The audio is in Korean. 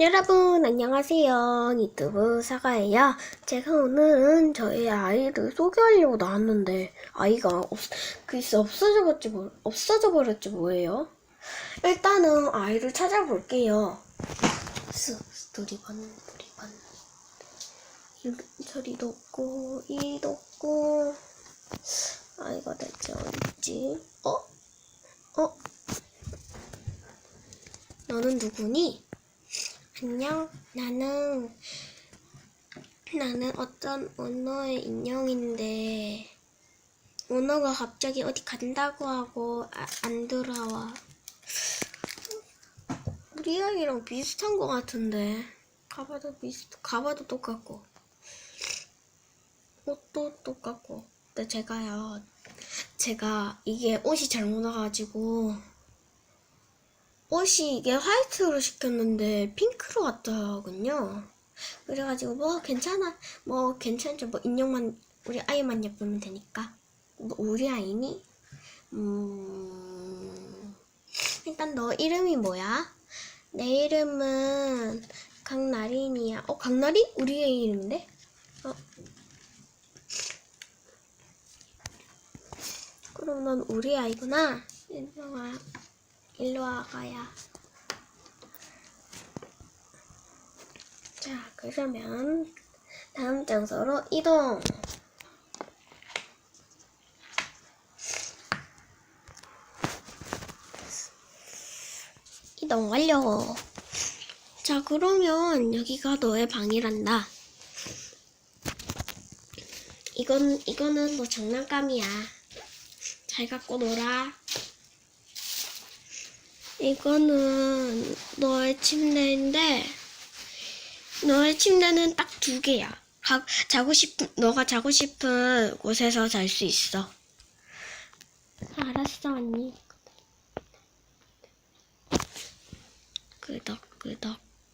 여러분 안녕하세요. 유튜브 사과예요. 제가 오늘은 저희 아이를 소개하려고 나왔는데 아이가 없, 글쎄 없어져 버렸지 뭐, 없어져 버렸지 뭐예요? 일단은 아이를 찾아볼게요. 스 스토리반. 이 저리도 없고 이도 없고. 아이가 대체 어딨지? 어? 어? 너는 누구니? 안녕, 나는, 나는 어떤 오너의 인형인데, 오너가 갑자기 어디 간다고 하고 아- 안 돌아와. 우리 아이랑 비슷한 것 같은데, 가봐도 비슷, 가봐도 똑같고, 옷도 똑같고. 근데 제가요, 제가 이게 옷이 잘못 와가지고, 옷이 이게 화이트로 시켰는데 핑크로 왔더군요. 그래가지고 뭐 괜찮아, 뭐 괜찮죠. 뭐 인형만 우리 아이만 예쁘면 되니까. 뭐 우리 아이니? 음, 일단 너 이름이 뭐야? 내 이름은 강나린이야. 어 강나린? 우리 애 이름인데? 어. 그럼 넌 우리 아이구나. 와. 일로 와 가야. 자, 그러면 다음 장소로 이동. 이동 완료. 자, 그러면 여기가 너의 방이란다. 이건 이거는 너 장난감이야. 잘 갖고 놀아. 이거는 너의 침대인데 너의 침대는 딱 두 개야. 가, 자고 싶은 너가 자고 싶은 곳에서 잘 수 있어. 알았어 언니. 끄덕 끄덕.